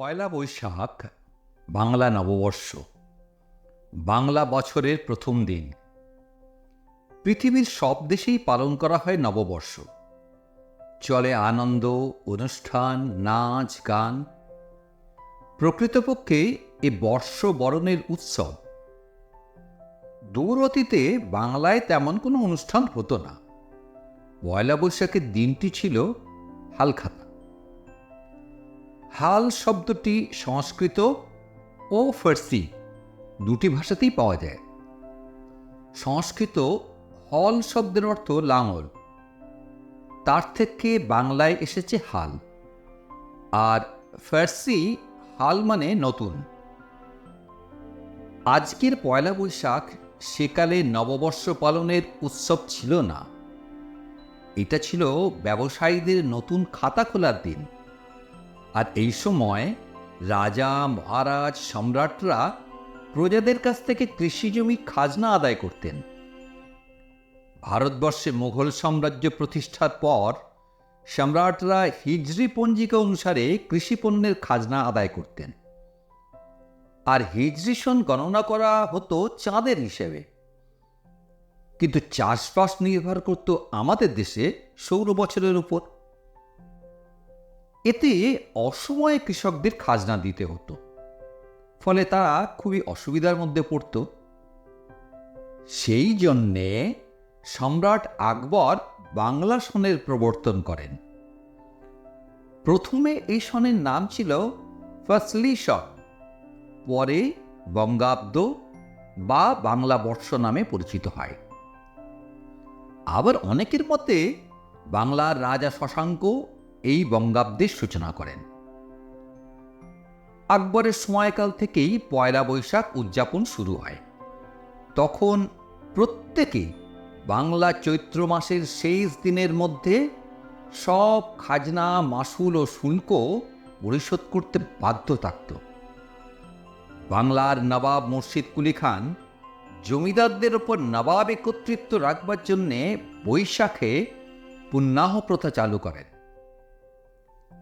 পয়লা বৈশাখ, বাংলা নববর্ষ, বাংলা বছরের প্রথম দিন। পৃথিবীর সব দেশেই পালন করা হয় নববর্ষ। চলে আনন্দ, অনুষ্ঠান, নাচ, গান। প্রকৃতপক্ষে এ বর্ষ বরণের উৎসব। দূর অতীতে বাংলায় তেমন কোনো অনুষ্ঠান হতো না। পয়লা বৈশাখের দিনটি ছিল হালখাতা। হাল শব্দটি সংস্কৃত ও ফার্সি দুটি ভাষাতেই পাওয়া যায়। সংস্কৃত হল শব্দের অর্থ লাঙল। তার থেকে বাংলায় এসেছে হাল। আর ফার্সি হাল মানে নতুন। আজকের পয়লা বৈশাখ সেকালে নববর্ষ পালনের উৎসব ছিল না। এটা ছিল ব্যবসায়ীদের নতুন খাতা খোলার দিন। আর এই সময় রাজা, মহারাজ, সম্রাটরা প্রজাদের কাছ থেকে কৃষিজমি খাজনা আদায় করতেন। ভারতবর্ষে মুঘল সাম্রাজ্য প্রতিষ্ঠার পর সম্রাটরা হিজরি পঞ্জিকা অনুসারে কৃষিপণ্যের খাজনা আদায় করতেন। আর হিজরি সন গণনা করা হতো চাঁদের হিসেবে। কিন্তু চাষবাস নির্ভর করত আমাদের দেশে সৌর বছরের উপর। এতে অসময়ে কৃষকদের খাজনা দিতে হতো। ফলে তারা খুবই অসুবিধার মধ্যে পড়ত। সেই জন্যে সম্রাট আকবর বাংলা সনের প্রবর্তন করেন। প্রথমে এই সনের নাম ছিল ফসলি সন, পরে বঙ্গাব্দ বা বাংলা বর্ষ নামে পরিচিত হয়। আবার অনেকের মতে বাংলার রাজা শশাঙ্ক এই বঙ্গাব্দের সূচনা করেন। আকবরের সময়কাল থেকেই পয়লা বৈশাখ উদযাপন শুরু হয়। তখন প্রত্যেকে বাংলা চৈত্র মাসের শেষ দিনের মধ্যে সব খাজনা, মাসুল ও শুল্ক পরিশোধ করতে বাধ্য থাকত। বাংলার নবাব মুর্শিদ কুলি খান জমিদারদের ওপর নবাব কর্তৃত্ব রাখবার জন্যে বৈশাখে পুণ্যাহ প্রথা চালু করেন।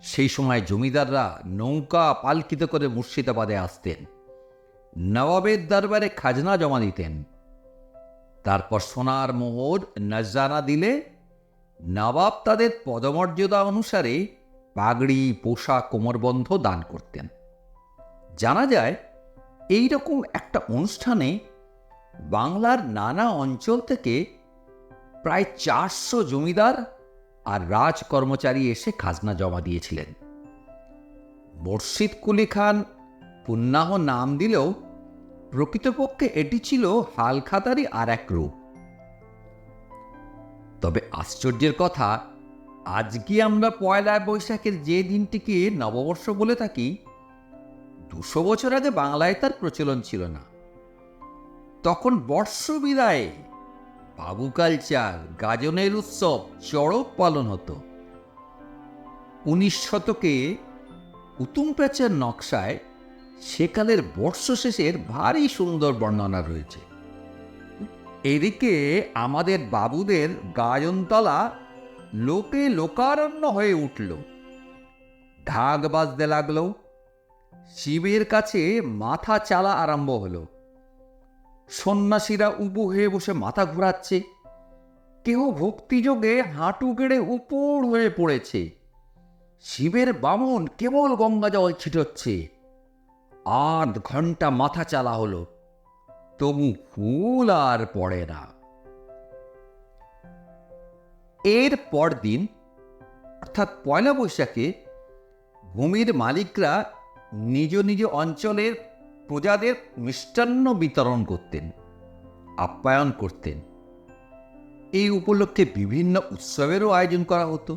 সেই সময় জমিদাররা নৌকা পালকিত করে মুর্শিদাবাদে আসতেন। নবাবের দরবারে খাজনা জমা দিতেন। তারপর সোনার মোহর নজরানা দিলে নবাব তাদের পদমর্যাদা অনুসারে পাগড়ি পোশাক কোমরবন্ধ দান করতেন। জানা যায় এই রকম একটা অনুষ্ঠানে বাংলার নানা অঞ্চল থেকে প্রায় চারশো জমিদার আর রাজ কর্মচারী এসে খাজনা জমা দিয়েছিলেন। মুর্শিদ কুলি খান পুন্নাহ নাম দিলেও প্রকৃতপক্ষে এটি ছিল হালখাতারই আর এক রূপ। তবে আশ্চর্যের কথা আজকে আমরা পয়লা বৈশাখের যে দিনটিকে নববর্ষ বলে থাকি, দুশো বছর আগে বাংলায় তার প্রচলন ছিল না। তখন বর্ষ বিদায়ে বাবু কালচার গাজনের উৎসব, চড়ক পালন হতো। উনিশ শতকে উতুম প্যাচের নকশায় সেকালের বর্ষ শেষের ভারী সুন্দর বর্ণনা রয়েছে। এদিকে আমাদের বাবুদের গায়নতলা লোকে লোকারণ্য হয়ে উঠল। ঢাক বাজতে লাগল। শিবের কাছে মাথা চালা আরম্ভ হলো। সন্ন্যাসীরা উবু হয়ে বসে মাথা ঘোরাচ্ছে। কেহ ভক্তিযোগে হাঁটু গেড়ে উপর হয়ে পড়েছে। শিবের বামন কেবল গঙ্গা জল ছিটচ্ছে। আধ ঘণ্টা মাথা চালা হলো, তবু ফুল আর পড়ে না। এর পর দিন, অর্থাৎ পয়লা বৈশাখে, ভূমির মালিকরা নিজ নিজ অঞ্চলের প্রজাদের মিষ্টান্ন বিতরণ করতেন, আপ্যায়ন করতেন। এই উপলক্ষে বিভিন্ন উৎসবেরও আয়োজন করা হতো।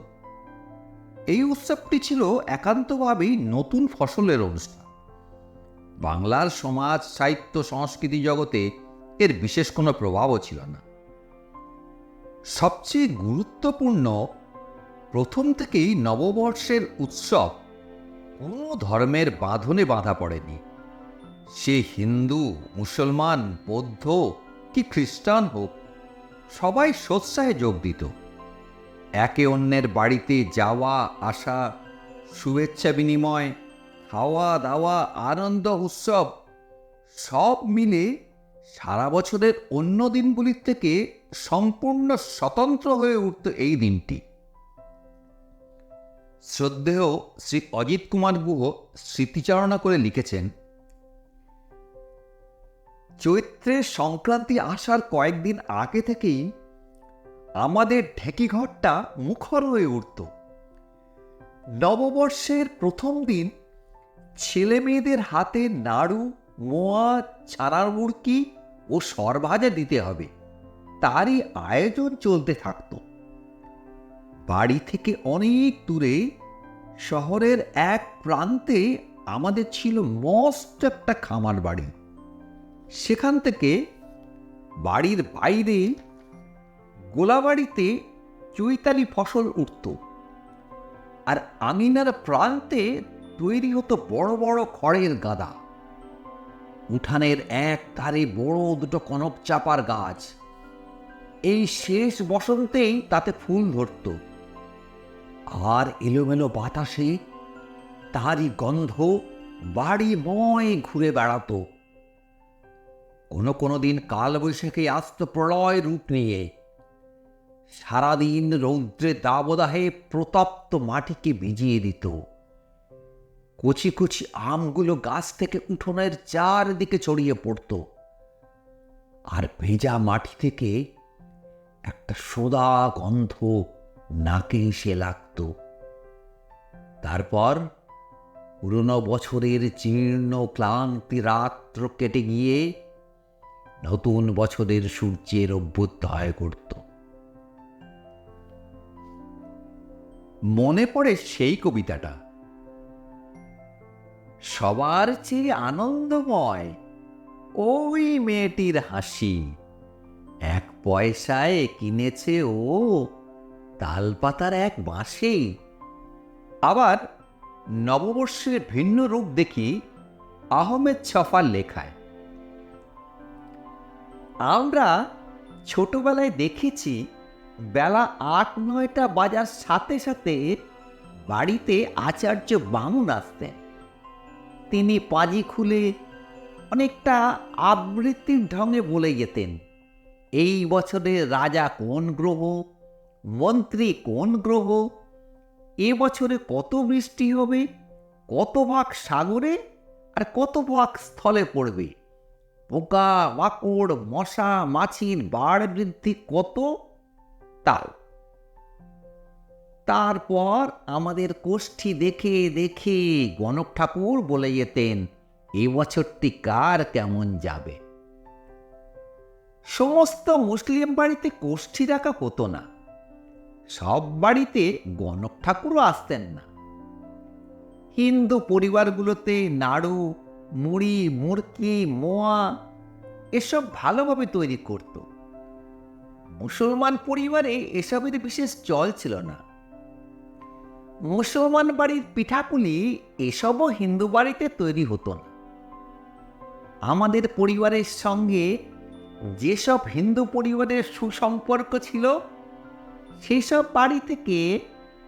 এই উৎসবটি ছিল একান্তভাবেই নতুন ফসলের অনুষ্ঠান। বাংলার সমাজ, সাহিত্য, সংস্কৃতি জগতে এর বিশেষ কোনো প্রভাবও ছিল না। সবচেয়ে গুরুত্বপূর্ণ প্রথম থেকেই নববর্ষের উৎসব কোনো ধর্মের বাঁধনে বাঁধা পড়েনি। সে হিন্দু, মুসলমান, বৌদ্ধ কি খ্রিস্টান হোক, সবাই সোৎসাহে যোগ দিত। একে অন্যের বাড়িতে যাওয়া, আসা, শুভেচ্ছা বিনিময়, খাওয়া দাওয়া, আনন্দ উৎসব, সব মিলে সারা বছরের অন্য দিনগুলির থেকে সম্পূর্ণ স্বতন্ত্র হয়ে উঠত এই দিনটি। শ্রদ্ধেয় শ্রী অজিত কুমার গুহ স্মৃতিচারণা করে লিখেছেন চৈত্রের সংক্রান্তি আসার কয়েকদিন আগে থেকেই আমাদের ঢেকিঘরটা মুখর হয়ে উঠত। নববর্ষের প্রথম দিন ছেলে মেয়েদের হাতে নাড়ু, মোয়া, ছানার মুড়কি ও সরভাজা দিতে হবে। তারই আয়োজন চলতে থাকত। বাড়ি থেকে অনেক দূরে শহরের এক প্রান্তে আমাদের ছিল মস্ত একটা খামার বাড়ি। সেখান থেকে বাড়ির বাইরে গোলাবাড়িতে চৈতালি ফসল উঠত। আর আঙিনার প্রান্তে তৈরি হতো বড় বড় খড়ের গাদা। উঠানের এক ধারে বড় দুটো কনক চাপার গাছ। এই শেষ বসন্তেই তাতে ফুল ধরত। আর এলোমেলো বাতাসে তারই গন্ধ বাড়ি ময় ঘুরে বেড়াতো। কোনো কোনো দিন কালবৈশাখী আস্ত প্রলয় রূপ নিয়ে। সারাদিন রৌদ্রে দাবদাহে প্রতপ্ত মাটিকে ভিজিয়ে দিত। কচি কচি আমগুলো গাছ থেকে উঠোনের চারদিকে ছড়িয়ে পড়ত। আর ভেজা মাটি থেকে একটা সোদা গন্ধ নাকে এসে লাগত। তারপর পুরনো বছরের জীর্ণ ক্লান্তি রাত্র কেটে গিয়ে নতুন বছরের সূর্যের অভ্যুদয় করত। মনে পড়ে সেই কবিতাটা। সবার চেয়ে আনন্দময় ওই মেয়েটির হাসি। এক পয়সায় কিনেছে ও তালপাতার এক বাঁশে। আবার নববর্ষের ভিন্ন রূপ দেখি আহমেদ ছফার লেখায়। আমরা ছোটবেলায় দেখেছি বেলা আট, নয়টা বাজার সাথে সাথে বাড়িতে আচার্য বামুন আসতেন। তিনি পাজি খুলে অনেকটা আবৃত্তির ঢঙে বলে যেতেন, এই বছরে রাজা কোন গ্রহ? মন্ত্রী কোন গ্রহ? এ বছরে কত বৃষ্টি হবে? কত ভাগ সাগরে? আর কত ভাগ স্থলে পড়বে? পোকা, মাকড়, মশা, মাছির বাড় বৃদ্ধি কত? তাও। তারপর আমাদের কোষ্ঠী দেখে দেখে গণক ঠাকুর বলে যেতেন, এ বছরটি কার কেমন যাবে? সমস্ত মুসলিম বাড়িতে কোষ্ঠী রাখা হতো না। সব বাড়িতে গণক ঠাকুরও আসতেন না। হিন্দু পরিবারগুলোতে নাড়ু মুড়ি, মুরকি, মোয়া এসব ভালোভাবে তৈরি করত। মুসলমান পরিবারে এসবের বিশেষ চল ছিল না। মুসলমান বাড়ির পিঠাপুলি এসবও হিন্দু বাড়িতে তৈরি হতো না। আমাদের পরিবারের সঙ্গে যেসব হিন্দু পরিবারের সুসম্পর্ক ছিল, সেসব বাড়ি থেকে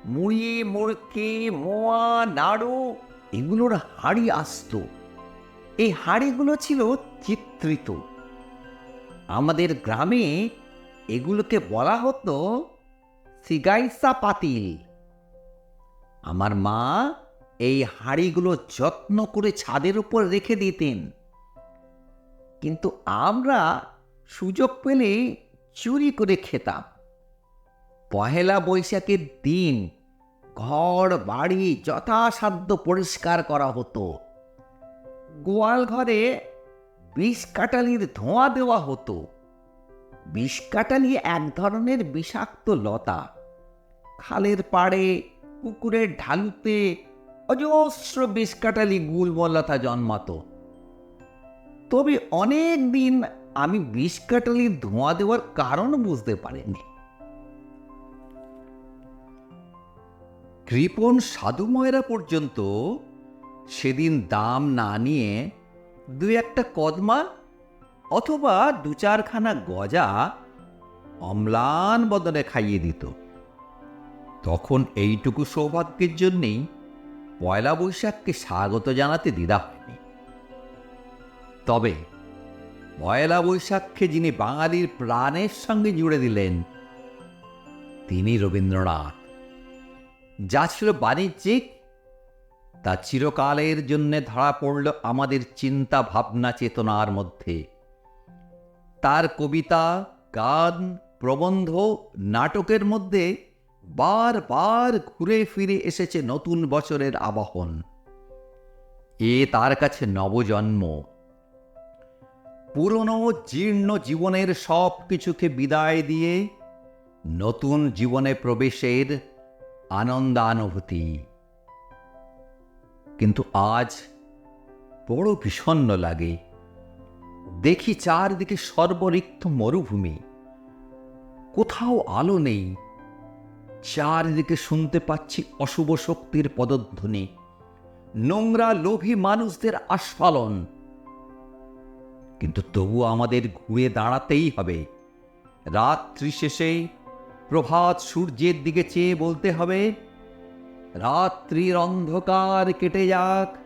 মুড়ি মুড়কি মোয়া, নাড়ু এগুলোর হাড়ি আসতো। এই হাড়িগুলো ছিল চিত্রিত। আমাদের গ্রামে এগুলোকে বলা হতো সিগাইসা পাতিল। আমার মা এই হাড়িগুলো যত্ন করে ছাদের উপর রেখে দিতেন। কিন্তু আমরা সুযোগ পেলে চুরি করে খেতাম। পহেলা বৈশাখের দিন ঘর, বাড়ি যথাসাধ্য পরিষ্কার করা হতো। গোয়াল ঘরে বিষ কাটালির ধোঁয়া দেওয়া হতো। বিষ কাটালি এক ধরনের বিষাক্ত লতা। খালের পাড়ে, পুকুরের ঢালুতে অজস্র বিষ কাটালি গুলমলতা জন্মাতো। তবে অনেক দিন আমি বিষ কাটালির ধোঁয়া দেওয়ার কারণ বুঝতে পারিনি। কৃপণ সাধুময়রা পর্যন্ত সেদিন দাম না নিয়ে দু একটা কদমা অথবা দু চারখানা গজা অম্লান বদলে খাইয়ে দিত। তখন এইটুকু সৌভাগ্যের জন্যেই পয়লা বৈশাখকে স্বাগত জানাতে দ্বিধা হয়নি। তবে পয়লা বৈশাখকে যিনি বাঙালির প্রাণের সঙ্গে জুড়ে দিলেন, তিনি রবীন্দ্রনাথ। যা ছিল বাণিজ্যিক তা চিরকালের জন্যে ধরা পড়ল আমাদের চিন্তা ভাবনা চেতনার মধ্যে। তার কবিতা, গান, প্রবন্ধ, নাটকের মধ্যে বারবার ঘুরে ফিরে এসেছে নতুন বছরের আবাহন। এ তার কাছে নবজন্ম। পুরনো, জীর্ণ জীবনের সব কিছুকে বিদায় দিয়ে নতুন জীবনে প্রবেশের আনন্দানুভূতি। কিন্তু আজ বড় বিষণ্ণ লাগে। দেখি চারদিকে সর্বরিক্ত মরুভূমি। কোথাও আলো নেই। চারদিকে শুনতে পাচ্ছি অশুভ শক্তির পদধ্বনি। নোংরা লোভী মানুষদের আস্ফালন। কিন্তু তবু আমাদের ঘুরে দাঁড়াতেই হবে। রাত্রি শেষে প্রভাত সূর্যের দিকে চেয়ে বলতে হবে রাত্রির অন্ধকার কেটে যাক।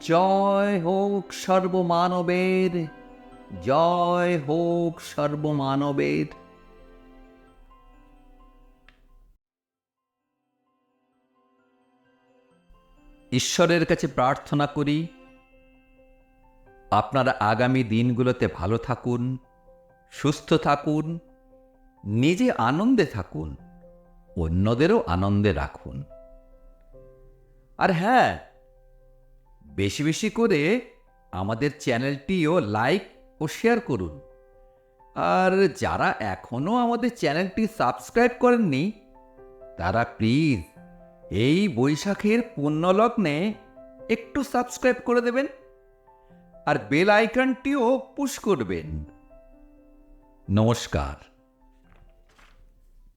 জয় হোক সর্বমানবের, জয় হোক সর্বমানবের। ঈশ্বরের কাছে প্রার্থনা করি, আপনারা আগামী দিনগুলোতে ভালো থাকুন, সুস্থ থাকুন, নিজে আনন্দে থাকুন, অন্যদেরও আনন্দে রাখুন। আর হ্যাঁ বেশি বেশি করে আমাদের চ্যানেলটিও লাইক ও শেয়ার করুন। আর যারা এখনও আমাদের চ্যানেলটি সাবস্ক্রাইব করেননি, তারা প্লিজ এই বৈশাখের পুণ্যলগ্নে একটু সাবস্ক্রাইব করে দেবেন আর বেল আইকনটিও পুশ করবেন। নমস্কার।